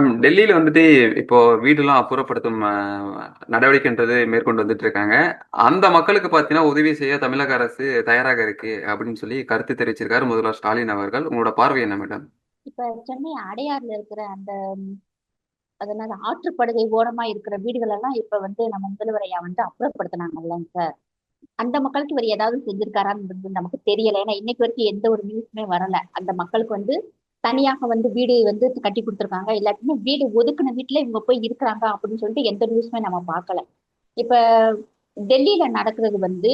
Ma'am டெல்லியில வந்துட்டு இப்போ வீடெல்லாம் அப்புறப்படுத்தும் நடவடிக்கைன்றது மேற்கொண்டு வந்துட்டு இருக்காங்க. அந்த மக்களுக்கு பாத்தீங்கன்னா உதவி செய்ய தமிழக அரசு தயாராக இருக்கு அப்படின்னு சொல்லி கருத்து தெரிவிச்சிருக்காரு முதல்வர் ஸ்டாலின் அவர்கள். உங்களோட பார்வை என்ன மேடம்? இப்ப சென்னை அடையாறுல இருக்கிற அந்த அதனால ஆற்றுப்படுகை ஓரமா இருக்கிற வீடுகள் எல்லாம் இப்ப வந்து நம்ம முதல்வரையா வந்து அப்புறப்படுத்தினாங்கல்ல சார் அந்த மக்களுக்கு இவர் ஏதாவது செஞ்சிருக்காரான்னு நமக்கு தெரியல. ஏன்னா இன்னைக்கு வரைக்கும் எந்த ஒரு நியூஸுமே வரல. அந்த மக்களுக்கு வந்து தனியாக வந்து வீடு வந்து கட்டி கொடுத்துருக்காங்க. இல்லாட்டினா வீடு ஒதுக்குன வீட்டுல இவங்க போய் இருக்கிறாங்க அப்படின்னு சொல்லிட்டு எந்த நியூஸுமே நம்ம பார்க்கல. இப்ப டெல்லியில நடக்கிறது வந்து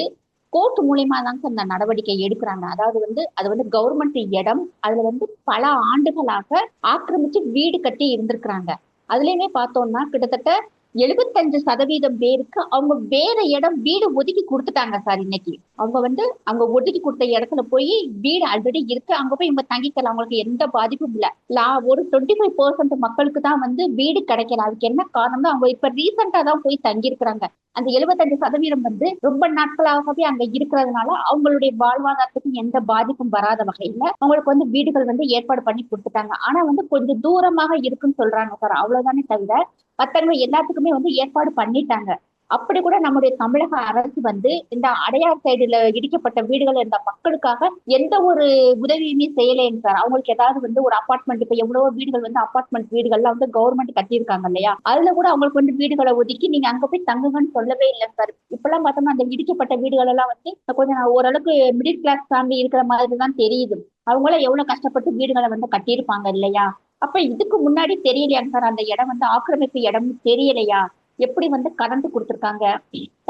கோர்ட் மூலியமா தாங்க இந்த நடவடிக்கை எடுக்கிறாங்க. அதாவது வந்து அது வந்து கவர்மெண்ட் இடம். அதுல வந்து பல ஆண்டுகளாக ஆக்கிரமிச்சு வீடு கட்டி இருந்திருக்கிறாங்க. அதுலயுமே பார்த்தோம்னா கிட்டத்தட்ட எழுபத்தஞ்சு சதவீதம் பேருக்கு அவங்க வேற இடம் வீடு ஒதுக்கி கொடுத்துட்டாங்க சார் இன்னைக்கு. அவங்க வந்து அவங்க ஒதுக்கி கொடுத்த இடத்துல போய் வீடு ஆல்ரெடி இருக்கு. அங்க போய் இவங்க தங்கிக்கலாம். அவங்களுக்கு எந்த பாதிப்பும் இல்ல. லா ஒரு டுவெண்ட்டி ஃபைவ் பர்சன்ட் மக்களுக்கு தான் வந்து வீடு கிடைக்கல. அதுக்கு என்ன காரணம்னா அவங்க இப்ப ரீசெண்டா தான் போய் தங்கியிருக்கிறாங்க. அந்த எழுபத்தஞ்சு சதவீதம் வந்து ரொம்ப நாட்களாகவே அங்க இருக்கிறதுனால அவங்களுடைய வாழ்வாதாரத்துக்கு எந்த பாதிப்பும் வராத வகையில அவங்களுக்கு வந்து வீடுகள் வந்து ஏற்பாடு பண்ணி கொடுத்துட்டாங்க. ஆனா வந்து கொஞ்சம் தூரமாக இருக்குன்னு சொல்றாங்க சார். அவ்வளவுதானே தவிர மத்தவங்க எல்லாத்துக்குமே வந்து ஏற்பாடு பண்ணிட்டாங்க. அப்படி கூட நம்முடைய தமிழக அரசு வந்து இந்த அடையார் சைடுல இடிக்கப்பட்ட வீடுகள் இருந்த மக்களுக்காக எந்த ஒரு உதவியுமே செய்யலைன்னு சார். அவங்களுக்கு ஏதாவது வந்து ஒரு அபார்ட்மெண்ட் இப்ப எவ்வளவோ வீடுகள் வந்து அபார்ட்மெண்ட் வீடுகள்லாம் வந்து கவர்மெண்ட் கட்டியிருக்காங்க இல்லையா? அதுல கூட அவங்களுக்கு வந்து வீடுகளை ஒதுக்கி நீங்க அங்க போய் தங்குங்கன்னு சொல்லவே இல்லை சார். இப்பெல்லாம் பார்த்தோம்னா அந்த இடிக்கப்பட்ட வீடுகள் எல்லாம் வந்து கொஞ்சம் ஓரளவுக்கு மிடில் கிளாஸ் ஃபேமிலி இருக்கிற மாதிரி தான் தெரியுது. அவங்களாம் எவ்வளவு கஷ்டப்பட்டு வீடுகளை வந்து கட்டியிருப்பாங்க இல்லையா? அப்ப இதுக்கு முன்னாடி தெரியலையாங்க சார் அந்த இடம் வந்து ஆக்கிரமிப்பு இடம் தெரியலையா? எப்படி வந்து கரண்ட் கொடுத்துருக்காங்க?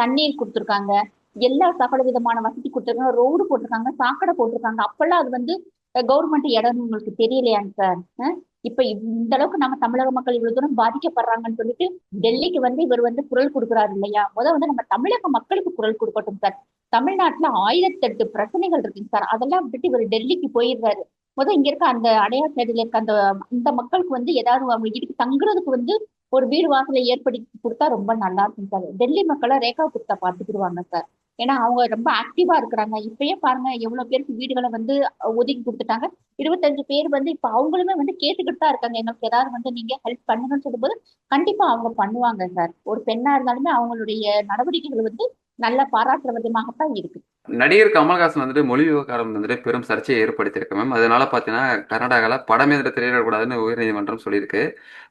தண்ணீர் கொடுத்துருக்காங்க? எல்லா சகல விதமான வசதி கொடுத்துருக்காங்க ரோடு போட்டிருக்காங்க சாக்கடை போட்டிருக்காங்க. அப்பெல்லாம் அது வந்து கவர்மெண்ட் இடம் உங்களுக்கு தெரியலையாங்க சார் இப்ப இந்த அளவுக்கு நம்ம தமிழக மக்கள் இவ்வளவு தூரம் பாதிக்கப்படுறாங்கன்னு சொல்லிட்டு டெல்லிக்கு வந்து இவர் வந்து குரல் கொடுக்குறாரு இல்லையா? முத வந்து நம்ம தமிழக மக்களுக்கு குரல் கொடுக்கட்டும் சார். தமிழ்நாட்டுல ஆயிரத்தெட்டு பிரச்சனைகள் இருக்குங்க சார். அதெல்லாம் விட்டுட்டு இவர் டெல்லிக்கு போயிடுறாரு. முத இங்க இருக்க அந்த அடையார் சைடுல இருக்க அந்த அந்த மக்களுக்கு வந்து ஏதாவது அவங்க இருக்கு தங்குறதுக்கு வந்து ஒரு வீடு வாசலை ஏற்படுத்தி கொடுத்தா ரொம்ப நல்லா இருக்கும் சார். டெல்லி மக்களை ரேகா குப்தா பார்த்துக்கிடுவாங்க சார். ஏன்னா அவங்க ரொம்ப ஆக்டிவா இருக்கிறாங்க. இப்பயே பாருங்க எவ்வளவு பேருக்கு வீடுகளை வந்து ஒதுக்கி கொடுத்துட்டாங்க. இருபத்தஞ்சு பேர் வந்து இப்ப அவங்களுமே வந்து கேட்டுக்கிட்டு தான் இருக்காங்க. எங்களுக்கு ஏதாவது வந்து நீங்க ஹெல்ப் பண்ணுங்கன்னு சொல்லும்போது கண்டிப்பா அவங்க பண்ணுவாங்க சார். ஒரு பெண்ணா இருந்தாலுமே அவங்களுடைய நடவடிக்கைகள் வந்து நல்ல பாராட்டுற விதமாகத்தான் இருக்கு. நடிகர் கமல்ஹாசன் வந்துட்டு மொழி விவகாரம் வந்துட்டு பெரும் சர்ச்சையை ஏற்படுத்தியிருக்கு மேம். அதனால பார்த்தீங்கன்னா கர்நாடகாவில் படம் எதிர திரையிடக்கூடாதுன்னு உயர்நீதிமன்றம் சொல்லியிருக்கு.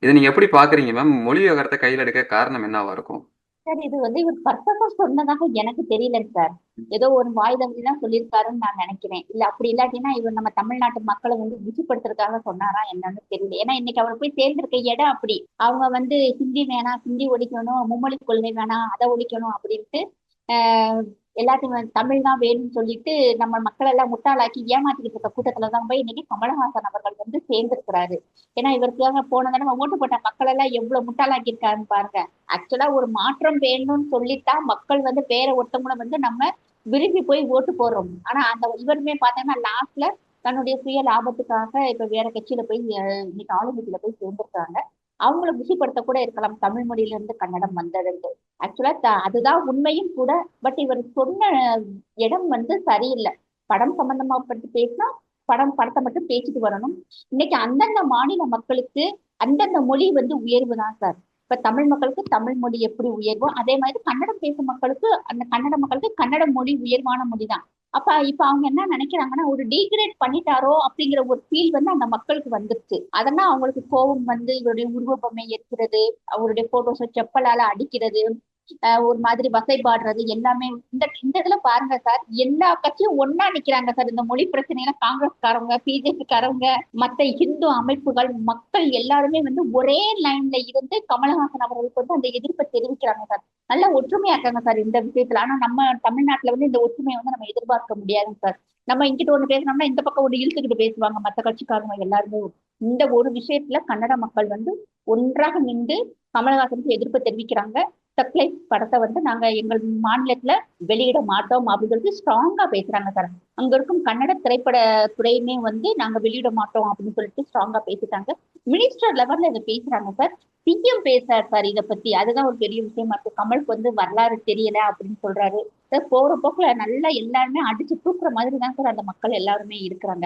இதை நீங்க எப்படி பாக்குறீங்க மேம்? மொழி விவகாரத்தை கையில் எடுக்க காரணம் என்னவா இருக்கும்? சார் இது வந்து இவர் பர்பஸா சொன்னதாக எனக்கு தெரியலங்க சார். ஏதோ ஒரு வாய் தான் சொல்லியிருக்காருன்னு நான் நினைக்கிறேன். இல்ல அப்படி இல்லாட்டினா இவர் நம்ம தமிழ்நாட்டு மக்களை வந்து ருசிப்படுத்துறதுக்காக சொன்னாரா என்னன்னு தெரியல. ஏன்னா இன்னைக்கு அவர் போய் சேர்ந்திருக்க இடம் அப்படி. அவங்க வந்து ஹிந்தி வேணாம் ஹிந்தி ஒழிக்கணும் மும்மொழி கொள்கை வேணாம் அதை ஒழிக்கணும் அப்படின்ட்டு எல்லாத்தையும் தமிழ் தான் வேணும்னு சொல்லிட்டு நம்ம மக்கள் எல்லாம் முட்டாளாக்கி ஏமாத்திக்கிட்டு இருக்க கூட்டத்துல தான் போய் இன்னைக்கு கமலஹாசன் அவர்கள் வந்து சேர்ந்திருக்கிறாரு. ஏன்னா இவருக்காக போன தடவை ஓட்டு போட்ட மக்கள் எல்லாம் எவ்வளவு முட்டாளாக்கி இருக்காருன்னு பாருங்க. ஆக்சுவலா ஒரு மாற்றம் வேணும்னு சொல்லித்தான் மக்கள் வந்து வேற ஒருத்தவங்களை வந்து நம்ம விரும்பி போய் ஓட்டு போடுறோம். ஆனா அந்த இவருமே பார்த்தோம்னா லாஸ்ட்ல தன்னுடைய சுய லாபத்துக்காக இப்ப வேற கட்சியில போய் இன்னைக்கு ஆளுங்கட்சியில போய் சேர்ந்திருக்காங்க அவங்கள குசிப்படுத்த கூட இருக்கலாம். தமிழ் மொழியிலிருந்து கன்னடம் வந்ததுண்டு. ஆக்சுவலா அதுதான் உண்மையும் கூட பட் இவர் சொன்ன இடம் வந்து சரியில்லை. படம் சம்பந்தமா பற்றி பேசினா படம் படத்தை மட்டும் பேசிட்டு வரணும். இன்னைக்கு அந்தந்த மாநில மக்களுக்கு அந்தந்த மொழி வந்து உயர்வு தான் சார். இப்ப தமிழ் மக்களுக்கு தமிழ் மொழி எப்படி உயர்வோ அதே மாதிரி கன்னடம் பேசும் மக்களுக்கு அந்த கன்னட மக்களுக்கு கன்னட மொழி உயர்வான மொழி தான். அப்ப இப்ப அவங்க என்ன நினைக்கிறாங்கன்னா ஒரு டீக்ரேட் பண்ணிட்டாரோ அப்படிங்கிற ஒரு ஃபீல் வந்து அந்த மக்களுக்கு வந்துருச்சு. அதெல்லாம் அவங்களுக்கு கோபம் வந்து இவருடைய உருவ பொம்மை ஏற்கிறது அவருடைய போட்டோஸை செப்பலால அடிக்கிறது ஒரு மாதிரி வசை பாடுறது எல்லாமே இந்த இந்த இதுல பாருங்க சார். எல்லா கட்சியும் ஒன்னா நிக்கிறாங்க சார். இந்த மொழி பிரச்சனையில காங்கிரஸ்காரவங்க பிஜேபிக்காரவங்க மத்த இந்து அமைப்புகள் மக்கள் எல்லாருமே வந்து ஒரே லைன்ல இருந்து கமலஹாசன் அவர்களுக்கு வந்து அந்த எதிர்ப்பை தெரிவிக்கிறாங்க சார். நல்லா ஒற்றுமையா இருக்காங்க சார் இந்த விஷயத்துல. ஆனா நம்ம தமிழ்நாட்டுல வந்து இந்த ஒற்றுமையை வந்து நம்ம எதிர்பார்க்க முடியாதுங்க சார். நம்ம இங்கிட்ட ஒண்ணு பேசினோம்னா இந்த பக்கம் ஒண்ணு இழுத்துக்கிட்டு பேசுவாங்க மத்த கட்சிக்காரங்க எல்லாருமே. இந்த ஒரு விஷயத்துல கன்னட மக்கள் வந்து ஒன்றாக நின்று கமலஹாசனுக்கு எதிர்ப்பு தெரிவிக்கிறாங்க. சப்ளை படத்தை வந்து நாங்க எங்கள் மாநிலத்துல வெளியிட மாட்டோம் அப்படிங்கிறது ஸ்ட்ராங்காக ஸ்ட்ராங்கா பேசுறாங்க சார் அங்க இருக்கும் கன்னட திரைப்பட துறையுமே வந்து நாங்க வெளியிட மாட்டோம் அப்படின்னு சொல்லிட்டு ஸ்ட்ராங்கா பேசிட்டாங்க. மினிஸ்டர் லெவல்ல இதை பேசுறாங்க சார் சிஎம் பேசுறாரு சார் இதை பத்தி. அதுதான் ஒரு பெரிய விஷயமா இருக்கு. கமலுக்கு வந்து வரலாறு தெரியல அப்படின்னு சொல்றாரு. போற போக்குல நல்லா எல்லாருமே அடிச்சு தூக்குற மாதிரி தான் சார் அந்த மக்கள் எல்லாருமே இருக்கிறாங்க.